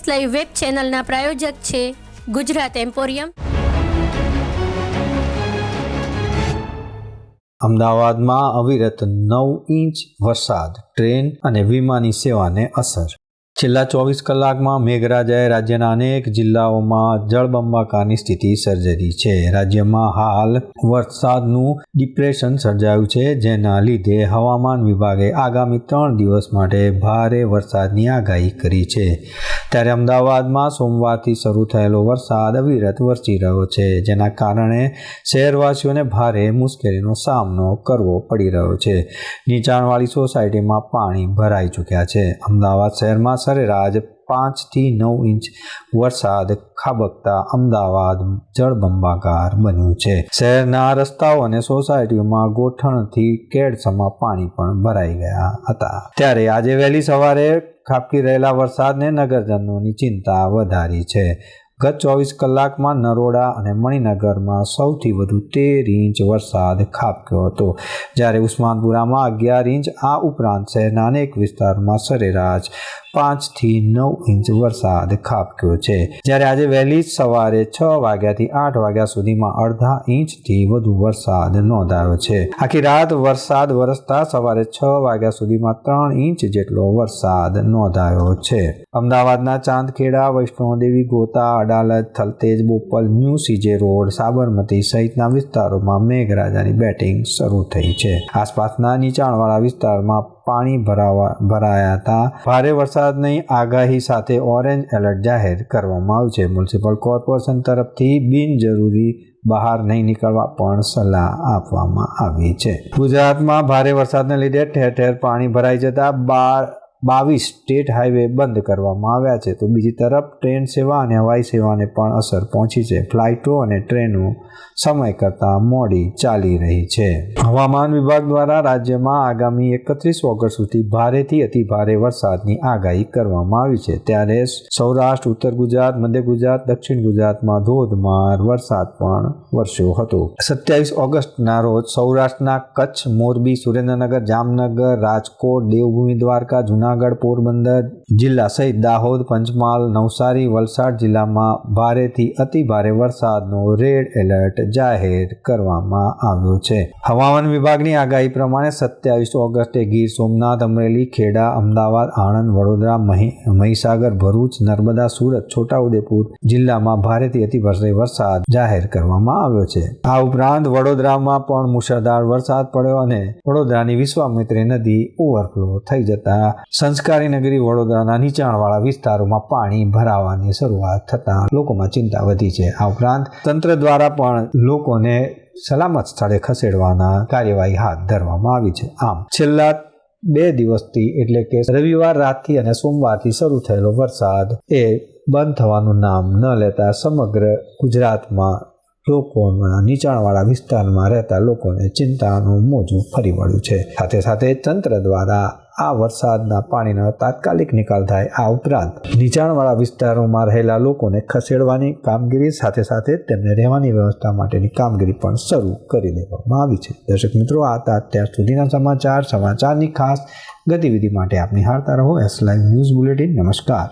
S live web ચેનલના પ્રાયોજક છે Gujarat emporium. અમદાવાદમાં અવિરત નવ ઇંચ વરસાદ, ટ્રેન અને વિમાની સેવાને અસર છેલ્લા ચોવીસ કલાકમાં મેઘરાજાએ રાજ્યના અનેક જિલ્લાઓમાં જળબંબાકારની સ્થિતિ સર્જરી છે. રાજ્યમાં હાલ વરસાદનું ડિપ્રેશન સર્જાયું છે, જેના લીધે હવામાન વિભાગે આગામી ત્રણ દિવસ માટે ભારે વરસાદની આગાહી કરી છે. ત્યારે અમદાવાદમાં સોમવારથી શરૂ થયેલો વરસાદ અવિરત વરસી રહ્યો છે, જેના કારણે શહેરવાસીઓને ભારે મુશ્કેલીનો સામનો કરવો પડી રહ્યો છે. નીચાણવાળી સોસાયટીમાં પાણી ભરાઈ ચૂક્યા છે. અમદાવાદ શહેરમાં સરેરાશ પાંચથી નવ ઇંચ વરસાદ, ખાબકતા, અમદાવાદ જળબંબાકાર બન્યું છે. શહેરના રસ્તાઓ અને સોસાયટીઓમાં ગોઠણથી કેડસમાં પાણી પણ ભરાઈ ગયા હતા. ત્યારે આજે વહેલી સવારે ખાબકી રહેલા વરસાદને નગરજનોની ચિંતા વધારી છે. ગત ચોવીસ કલાકમાં નરોડા અને મણિનગરમાં સૌથી વધુ તેર ઇંચ વરસાદ ખાબક્યો હતો. જ્યારે ઉસ્માનપુરામાં અગિયાર ઇંચ, આ ઉપરાંત શહેરના અનેક વિસ્તારમાં સરેરાશ પાંચથી નવ ઇંચ વરસાદ ખાબક્યો છે. જ્યારે આજે વહેલી સવારે છ વાગ્યાથી આઠ વાગ્યા સુધીમાં અડધા ઇંચથી વધુ વરસાદ નોંધાયો છે. આખી રાત વરસાદ વરસતા સવારે છ વાગ્યા સુધીમાં ત્રણ ઇંચ જેટલો વરસાદ નોંધાયો છે. અમદાવાદના Chandkheda, Vaishnodevi, Gota અડાલત Thaltej, Bopal, new CG road, Sabarmati સહિતના વિસ્તારોમાં મેઘરાજાની બેટિંગ શરૂ થઈ છે. આસપાસના નીચાણવાળા વિસ્તારમાં પાણી ભરાવા, ભરાયા હતા. ભારે વરસાદની આગાહી સાથે ઓરેન્જ એલર્ટ જાહેર કરવામાં આવ્યું છે મ્યુનિસિપલ કોર્પોરેશન તરફથી બિનજરૂરી બહાર નહીં નીકળવા પણ સલાહ આપવામાં આવી છે. ગુજરાતમાં ભારે વરસાદને લીધે ઠેર ઠેર પાણી ભરાઈ જતા બાર બાવીસ સ્ટેટ હાઈવે બંધ કરવામાં આવ્યા છે. તો બીજી તરફ ટ્રેન સેવા અને હવાઈ સેવાને પણ અસર પહોંચી છે. ફ્લાઇટો અને ટ્રેનો સમય કરતાં મોડી ચાલી રહી છે. હવામાન વિભાગ દ્વારા રાજ્યમાં આગામી એકત્રીસ ઓગસ્ટ સુધી ભારેથી અતિ ભારે વરસાદની આગાહી કરવામાં આવી છે. ત્યારે સૌરાષ્ટ્ર, ઉત્તર ગુજરાત, મધ્ય ગુજરાત, દક્ષિણ ગુજરાતમાં ધોધમાર વરસાદ પણ વરસ્યો હતો. સત્યાવીસ ઓગસ્ટના રોજ સૌરાષ્ટ્રના કચ્છ, મોરબી, સુરેન્દ્રનગર, જામનગર, રાજકોટ, દેવભૂમિ, દ્વારકા જુનાગઢ, પોરબંદર જિલ્લા સહિત દાહોદ, પંચમહાલ, નવસારી, વલસાડ જિલ્લામાં ભારેથી અતિ વરસાદનો રેડ એલર્ટ જાહેર કરવામાં આવ્યો છે. હવામાન વિભાગની આગાહી પ્રમાણે સત્યાવીસ ઓગસ્ટે ગીર સોમનાથ, અમરેલી, ખેડા, અમદાવાદ, આણંદ, વડોદરા મહીસાગર, ભરૂચ, નર્મદા, સુરત, છોટાઉદેપુર જિલ્લામાં ભારેથી અતિ ભારે વરસાદ જાહેર કરવામાં આવ્યો છે. આ ઉપરાંત વડોદરામાં પણ મુશળધાર વરસાદ પડ્યો અને વડોદરાની વિશ્વામિત્રી નદી ઓવરફ્લો થઈ જતા સંસ્કારી નગરી વડોદરાના નીચાણવાળા વિસ્તારોમાં પાણી ભરાવાની શરૂઆત થતાં લોકોમાં ચિંતા વધી છે. આ ઉપરાંત તંત્ર દ્વારા પણ લોકોને સલામત સ્થળે ખસેડવાના કાર્યવાહી હાથ ધરવામાં આવી છે. આમ, છેલ્લા બે દિવસથી એટલે કે રવિવાર રાતથી અને સોમવારથી શરૂ થયેલો વરસાદ એ બંધ થવાનું નામ ન લેતા સમગ્ર ગુજરાતમાં લોકોના નીચાણવાળા વિસ્તારમાં રહેતા લોકોને ચિંતાનું મોજું ફરી વળ્યું છે. સાથે સાથે તંત્ર દ્વારા આ વરસાદના પાણીનો તાત્કાલિક નિકાલ થાય આ ઉપરાંત નીચાણવાળા વિસ્તારોમાં રહેલા લોકોને ખસેડવાની કામગીરી સાથે સાથે તેમને રહેવાની વ્યવસ્થા માટેની કામગીરી પણ શરૂ કરી દેવામાં આવી છે. દર્શક મિત્રો, આ હતા અત્યાર સુધીના સમાચાર. સમાચારની ખાસ ગતિવિધિ માટે આપની હારતા રહો. એસ લાઈવ ન્યૂઝ બુલેટિન નમસ્કાર.